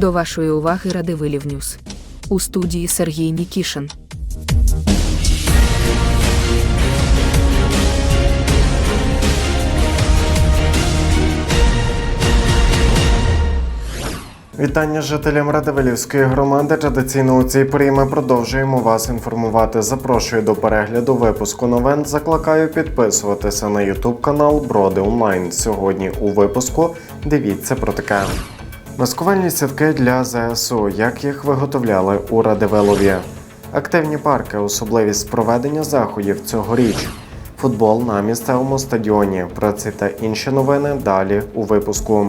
До вашої уваги Радивилів Ньюс. У студії Сергій Нікішин. Вітання жителям Радивилівської громади. Традиційно у цій порі ми продовжуємо вас інформувати. Запрошую до перегляду випуску новин. Закликаю підписуватися на Ютуб канал Броди Онлайн. Сьогодні у випуску дивіться про таке. Маскувальні сітки для ЗСУ. Як їх виготовляли у Радивилові? Активні парки, особливість проведення заходів цьогоріч. Футбол на місцевому стадіоні. Про ці та інші новини далі у випуску.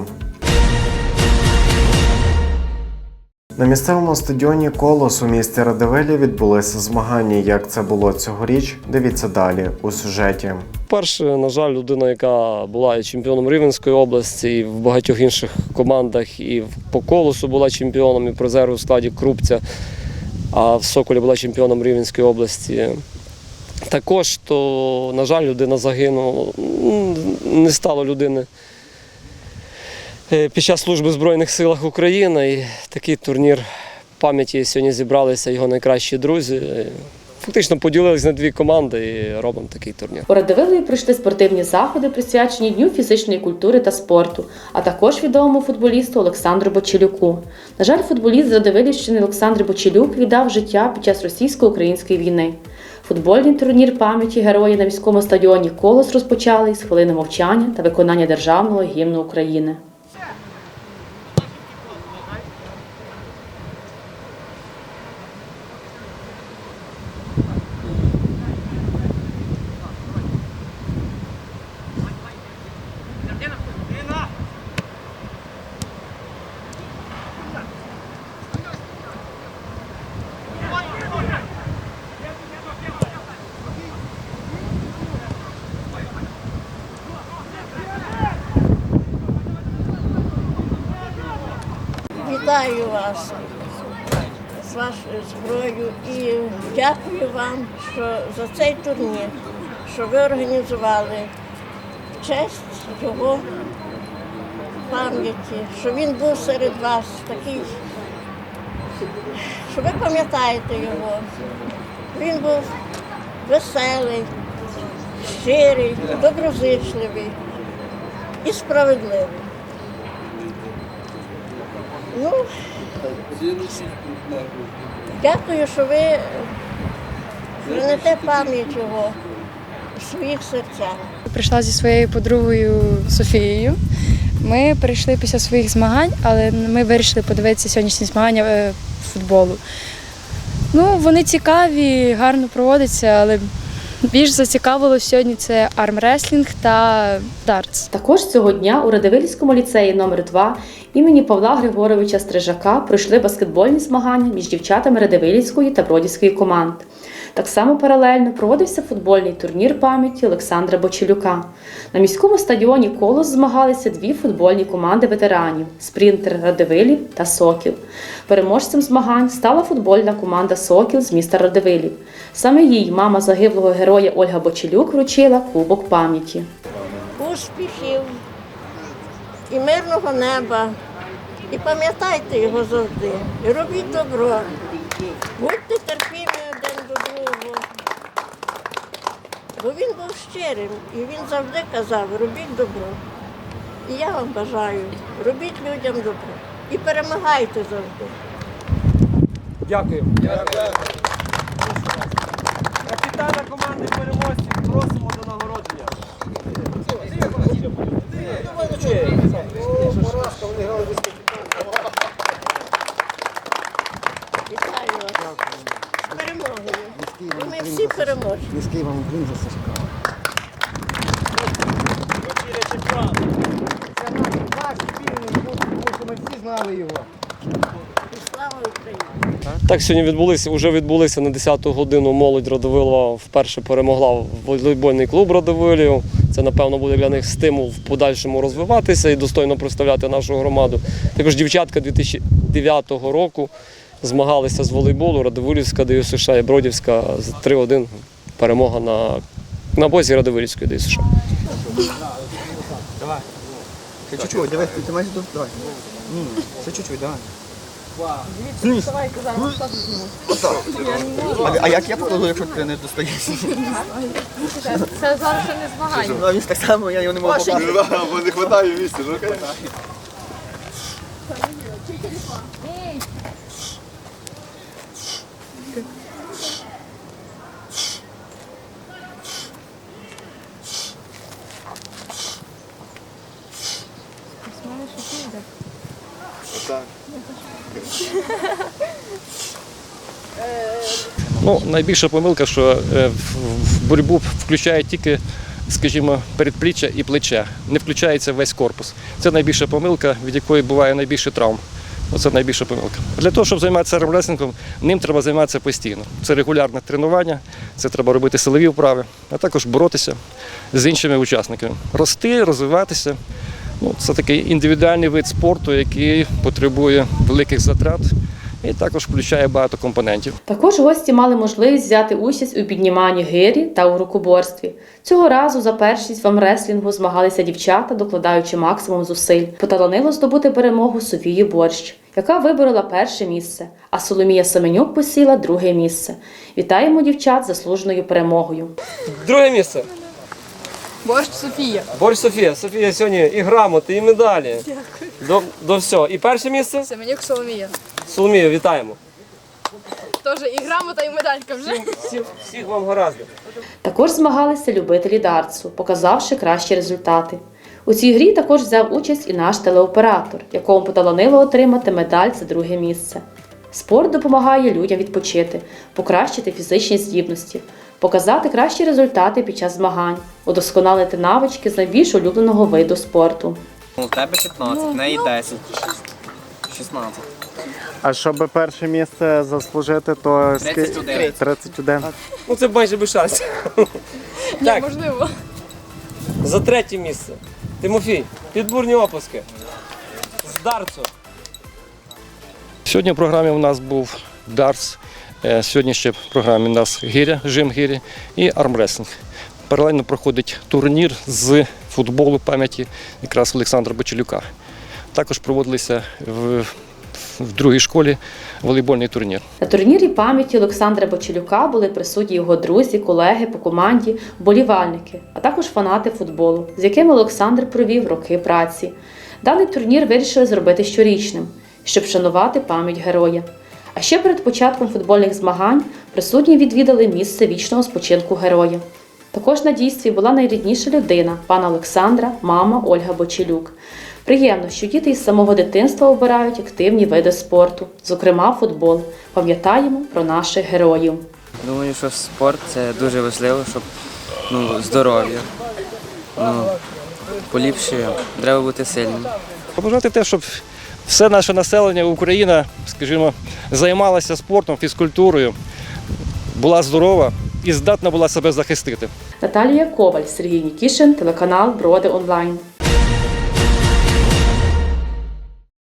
На місцевому стадіоні Колос у місті Радивилі відбулися змагання. Як це було цьогоріч? Дивіться далі у сюжеті. Перше, на жаль, людина, яка була чемпіоном Рівненської області, і в багатьох інших командах, і по колосу була чемпіоном, і призером у складі Крупця, а в Соколі була чемпіоном Рівненської області. Також, то, на жаль, людина загинула. Не стало людини під час служби в Збройних силах України. І такий турнір пам'яті сьогодні зібралися його найкращі друзі. Е, Фактично поділились на дві команди і робимо такий турнір. У пройшли спортивні заходи, присвячені Дню фізичної культури та спорту, а також відомому футболісту Олександру Бочелюку. На жаль, футболіст з Радивилівщини Олександр Бочелюк віддав життя під час російсько-української війни. Футбольний турнір пам'яті героїв на міському стадіоні Колос розпочали з хвилини мовчання та виконання державного гімну України. Вітаю вас з вашою зброєю і дякую вам що за цей турнір, що ви організували в честь його пам'яті, що він був серед вас такий, що ви пам'ятаєте його. Він був веселий, щирий, доброзичливий і справедливий. Ну, дякую, що ви женете пам'ять його в своїх серцях. Прийшла зі своєю подругою Софією. Ми прийшли після своїх змагань, але ми вирішили подивитися сьогоднішні змагання е, футболу. Ну, вони цікаві, гарно проводяться, але більш зацікавило сьогодні це армреслінг та дартс. Також цього дня у Радивилівському ліцеї номер 2 імені Павла Григоровича Стрижака пройшли баскетбольні змагання між дівчатами Радивилівської та Бродівської команд. Так само паралельно проводився футбольний турнір пам'яті Олександра Бочелюка. На міському стадіоні Колос змагалися дві футбольні команди ветеранів спринтер Радивилів та Сокіл. Переможцем змагань стала футбольна команда Сокіл з міста Радивилів. Саме їй мама загиблого героя Ольга Бочелюк вручила кубок пам'яті. Успіхів і мирного неба. І пам'ятайте його завжди. І робіть добро. Будьте терпімі один до другого. Бо він був щирим і він завжди казав, робіть добро. І я вам бажаю, робіть людям добро. І перемагайте завжди. Дякую. Капітана команди переможців просимо до нагородження. Вітаю вас. З перемогою. І ми всі переможемо. Низький вам уклін за Сашка. Це наш наш спільний тому що ми всі знали його. Слава Україні! Так сьогодні відбулися, вже відбулися на 10-ту годину молодь Радовилова вперше перемогла волейбольний клуб Радовилів. Це, напевно, буде для них стимул в подальшому розвиватися і достойно представляти нашу громаду. Також дівчатка 2009 року змагалися з волейболу, Радовилівська ДЮСШ і Бродівська з 3-1 перемога на, на бозі Радовилівської ДЮСШ. Ще чуть-чуть, давай, ти маєш тут, давай. Ні, ще чуть-чуть, давай. А, а як я покладу, якщо ти не достаєш? Це зараз ще не змагання. Ну, він так само, я його не можу не вистачає місця, ну Ну, найбільша помилка, що е, в, боротьбу включає тільки, скажімо, передпліччя і плече. Не включається весь корпус. Це найбільша помилка, від якої буває найбільше травм. Оце найбільша помилка. Для того, щоб займатися армреслингом, ним треба займатися постійно. Це регулярне тренування, це треба робити силові вправи, а також боротися з іншими учасниками. Рости, розвиватися. Ну, це такий індивідуальний вид спорту, який потребує великих затрат і також включає багато компонентів. Також гості мали можливість взяти участь у підніманні гирі та у рукоборстві. Цього разу за першість в амреслінгу змагалися дівчата, докладаючи максимум зусиль. Поталанило здобути перемогу Софії Борщ, яка виборола перше місце, а Соломія Семенюк посіла друге місце. Вітаємо дівчат з заслуженою перемогою. Друге місце. Борщ Софія. Борщ Софія. Софія сьогодні і грамоти, і медалі. Дякую. До, до всього. І перше місце Семенюк Соломія. Соломію, вітаємо. Теж і грамота, і медалька вже. Всіх, всіх вам гаразд. Також змагалися любителі дартсу, показавши кращі результати. У цій грі також взяв участь і наш телеоператор, якому поталанило отримати медаль за друге місце. Спорт допомагає людям відпочити, покращити фізичні здібності, показати кращі результати під час змагань, удосконалити навички з найбільш улюбленого виду спорту. У тебе 15, в неї 10. 16. А щоб перше місце заслужити, то 31. 31. Ну це майже без шансів. Так, Можливо. за третє місце. Тимофій, підбурні опуски. З дарцу. Сьогодні в програмі у нас був дартс, е, сьогодні ще в програмі у нас гіря, жим гірі і армреслінг. Паралельно проходить турнір з футболу пам'яті якраз Олександра Бочелюка. Також проводилися в, в другій школі волейбольний турнір. На турнірі пам'яті Олександра Бочелюка були присутні його друзі, колеги по команді, вболівальники, а також фанати футболу, з якими Олександр провів роки праці. Даний турнір вирішили зробити щорічним, щоб вшанувати пам'ять героя. А ще перед початком футбольних змагань присутні відвідали місце вічного спочинку героя. Також на дійстві була найрідніша людина пана Олександра, мама Ольга Бочелюк. Приємно, що діти із самого дитинства обирають активні види спорту, зокрема футбол. Пам'ятаємо про наших героїв. Думаю, що спорт це дуже важливо, щоб ну, здоров'я. Ну, поліпшує, треба бути сильним. Побажати те, щоб все наше населення, Україна, скажімо, займалася спортом, фізкультурою, була здорова і здатна була себе захистити. Наталія Коваль, Сергій Нікішин, телеканал Броди Онлайн.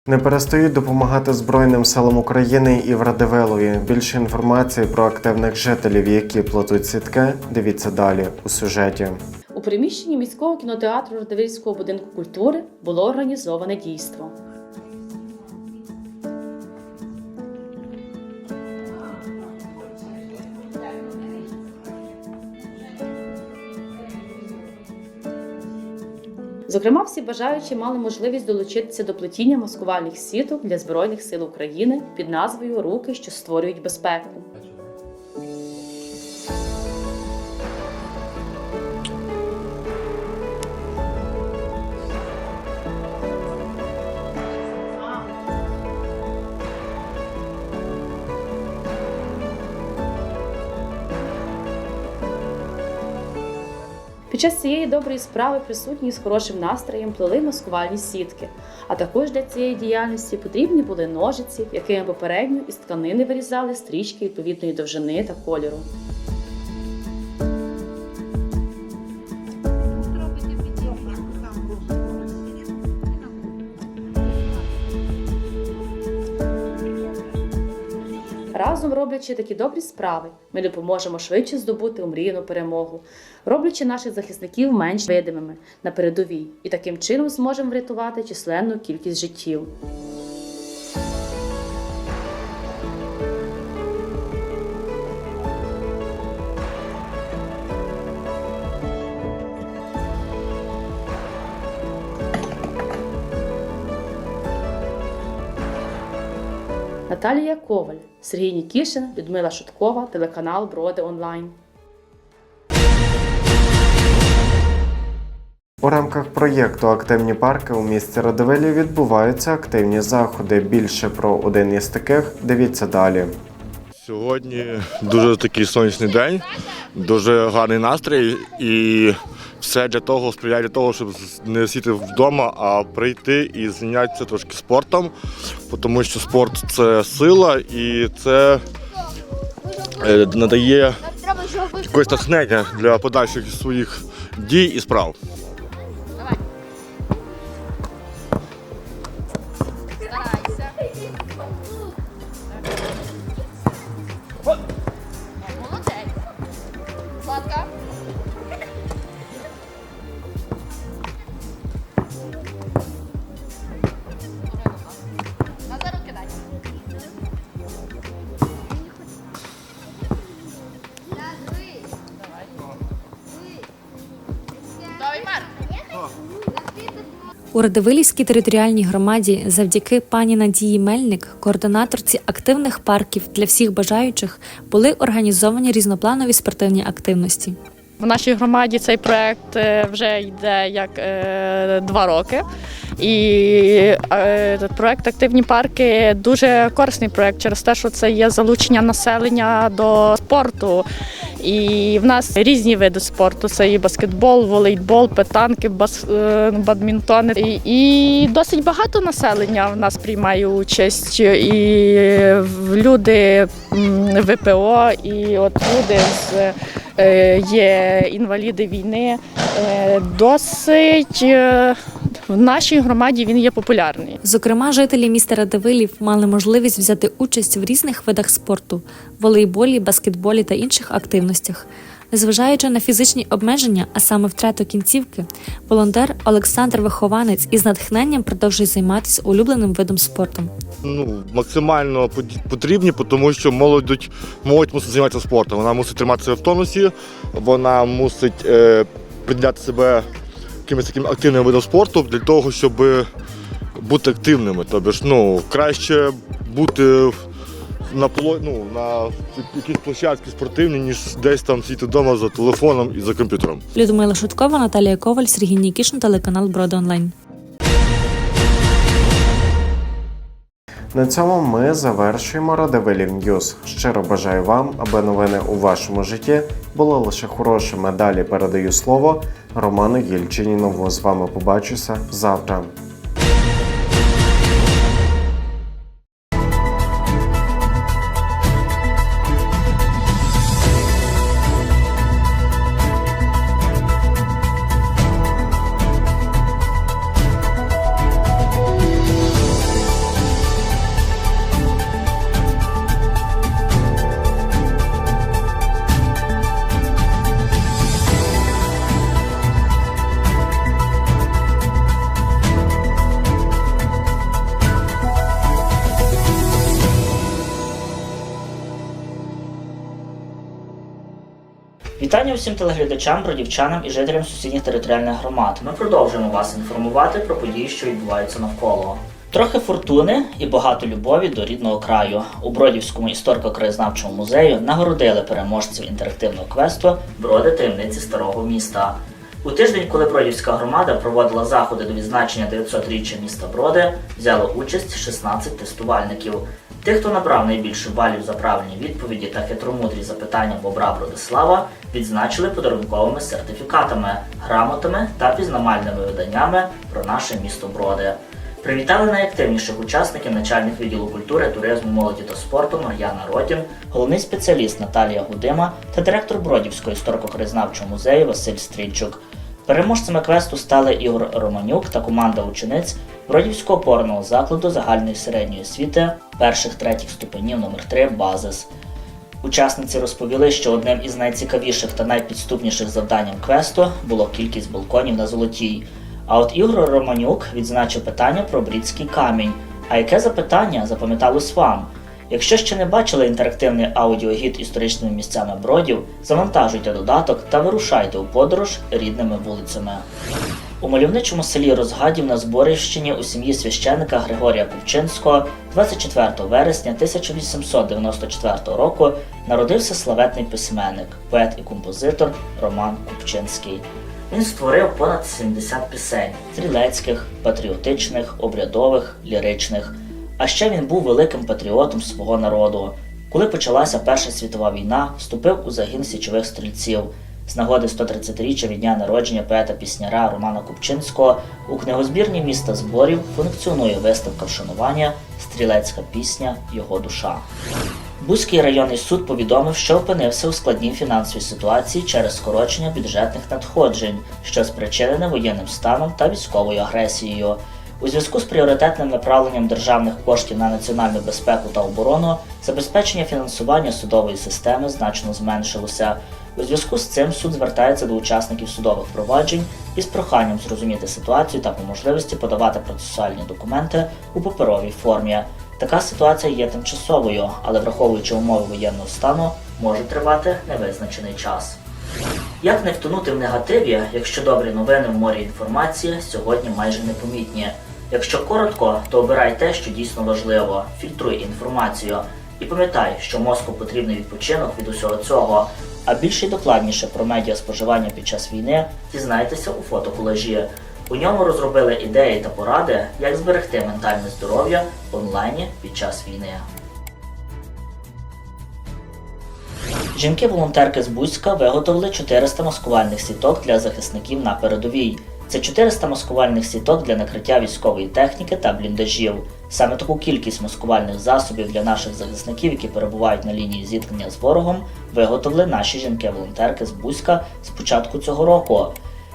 Не перестають допомагати Збройним силам України і в Радивилові. Більше інформації про активних жителів, які платуть сітки, дивіться далі у сюжеті. У приміщенні міського кінотеатру Радивильського будинку культури було організоване дійство. Зокрема, всі бажаючі мали можливість долучитися до плетіння маскувальних сіток для Збройних сил України під назвою Руки, що створюють безпеку. Під час цієї доброї справи присутні з хорошим настроєм плели маскувальні сітки. А також для цієї діяльності потрібні були ножиці, якими попередньо із тканини вирізали стрічки відповідної довжини та кольору. Разом роблячи такі добрі справи, ми допоможемо швидше здобути умріяну перемогу, роблячи наших захисників менш видимими на передовій, і таким чином зможемо врятувати численну кількість життів. Наталія Коваль, Сергій Нікішин, Людмила Шуткова, телеканал Броди Онлайн. У рамках проєкту Активні парки у місті Радивилі відбуваються активні заходи. Більше про один із таких дивіться далі. Сьогодні дуже такий сонячний день, дуже гарний настрій і все для того сприяє для того, щоб не сіти вдома, а прийти і зайнятися трошки спортом, тому що спорт це сила і це е, надає якось натхнення для подальших своїх дій і справ. У Радивилівській територіальній громаді завдяки пані Надії Мельник, координаторці активних парків для всіх бажаючих, були організовані різнопланові спортивні активності. В нашій громаді цей проект е, вже йде як е, два роки. І е, проект Активні парки дуже корисний проект через те, що це є залучення населення до спорту. І в нас різні види спорту: це і баскетбол, волейбол, петанки, бас, е, бадмінтон. І, і досить багато населення в нас приймає участь. І люди ВПО, і от люди з є інваліди війни. Е, Досить е, в нашій громаді він є популярний. Зокрема, жителі міста Радивилів мали можливість взяти участь в різних видах спорту волейболі, баскетболі та інших активностях. Незважаючи на фізичні обмеження, а саме втрату кінцівки, волонтер Олександр Вихованець із натхненням продовжує займатися улюбленим видом спорту. ну, максимально потрібні, тому що молодь, молодь мусить займатися спортом. Вона мусить триматися в тонусі, вона мусить е, приділяти себе якимось таким активним видом спорту для того, щоб бути активними. Тобто ну, краще бути на, пло- ну, на якійсь площадці спортивній, ніж десь там сидіти вдома за телефоном і за комп'ютером. Людмила Шуткова, Наталія Коваль, Сергій Нікішин, телеканал Броди Онлайн. На цьому ми завершуємо Радивилів Ньюз. Щиро бажаю вам, аби новини у вашому житті були лише хорошими. Далі передаю слово Роману Єльчинінову. З вами побачуся завтра. Вітання усім телеглядачам, бродівчанам і жителям сусідніх територіальних громад. Ми продовжуємо вас інформувати про події, що відбуваються навколо. Трохи фортуни і багато любові до рідного краю. У Бродівському історико-краєзнавчому музею нагородили переможців інтерактивного квесту Броди таємниці старого міста. У тиждень, коли Бродівська громада проводила заходи до відзначення 900-річчя міста Броди, взяло участь 16 тестувальників. Тих, хто набрав найбільше балів за правильні відповіді та хитромудрі запитання Бобра Бродислава, відзначили подарунковими сертифікатами, грамотами та пізнавальними виданнями про наше місто Броди. Привітали найактивніших учасників начальник відділу культури, туризму, молоді та спорту Мар'яна Родін, головний спеціаліст Наталія Гудима та директор Бродівського історико-краєзнавчого музею Василь Стрільчук. Переможцями квесту стали Ігор Романюк та команда учениць Бродівського опорного закладу загальної середньої освіти перших третіх ступенів номер 3 Базис. Учасниці розповіли, що одним із найцікавіших та найпідступніших завданням квесту було кількість балконів на золотій. А от Ігор Романюк відзначив питання про брідський камінь. А яке запитання запам'яталось вам? Якщо ще не бачили інтерактивний аудіогід історичними місцями бродів, завантажуйте додаток та вирушайте у подорож рідними вулицями. У мальовничому селі Розгадів на Зборівщині у сім'ї священника Григорія Купчинського 24 вересня 1894 року народився славетний письменник, поет і композитор Роман Купчинський. Він створив понад 70 пісень стрілецьких, патріотичних, обрядових, ліричних. А ще він був великим патріотом свого народу. Коли почалася Перша світова війна, вступив у загін січових стрільців. З нагоди 130-річчя від дня народження поета-пісняра Романа Купчинського у книгозбірні міста зборів функціонує виставка вшанування Стрілецька пісня Його душа. Бузький районний суд повідомив, що опинився у складній фінансовій ситуації через скорочення бюджетних надходжень, що спричинене воєнним станом та військовою агресією. У зв'язку з пріоритетним направленням державних коштів на національну безпеку та оборону забезпечення фінансування судової системи значно зменшилося. У зв'язку з цим суд звертається до учасників судових проваджень із проханням зрозуміти ситуацію та по можливості подавати процесуальні документи у паперовій формі. Така ситуація є тимчасовою, але враховуючи умови воєнного стану, може тривати невизначений час. Як не втонути в негативі, якщо добрі новини в морі інформації сьогодні майже непомітні. Якщо коротко, то обирай те, що дійсно важливо, фільтруй інформацію. І пам'ятай, що мозку потрібний відпочинок від усього цього. А більше й докладніше про медіа споживання під час війни дізнайтеся у фотоколажі. У ньому розробили ідеї та поради, як зберегти ментальне здоров'я в онлайні під час війни. Жінки-волонтерки з Буцька виготовили 400 маскувальних сіток для захисників на передовій. Це 400 маскувальних сіток для накриття військової техніки та бліндажів. Саме таку кількість маскувальних засобів для наших захисників, які перебувають на лінії зіткнення з ворогом, виготовили наші жінки-волонтерки з Буська з початку цього року.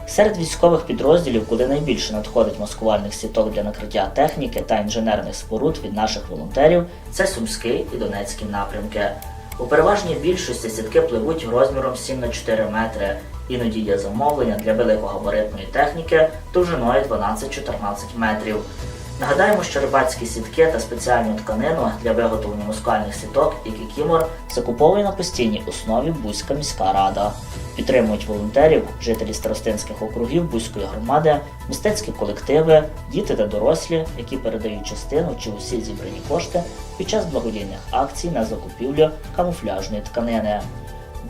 Серед військових підрозділів, куди найбільше надходить маскувальних сіток для накриття техніки та інженерних споруд від наших волонтерів, це Сумський і Донецький напрямки. У переважній більшості сітки пливуть розміром 7 на 4 метри. Іноді є замовлення для великогабаритної техніки довжиною 12-14 метрів. Нагадаємо, що рибацькі сітки та спеціальну тканину для виготовлення мускальних сіток і кікімор закуповує на постійній основі Бузька міська рада. Підтримують волонтерів, жителі старостинських округів Бузької громади, мистецькі колективи, діти та дорослі, які передають частину чи усі зібрані кошти під час благодійних акцій на закупівлю камуфляжної тканини.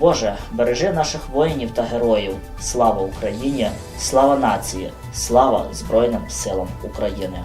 Боже, бережи наших воїнів та героїв. Слава Україні! Слава нації! Слава Збройним силам України!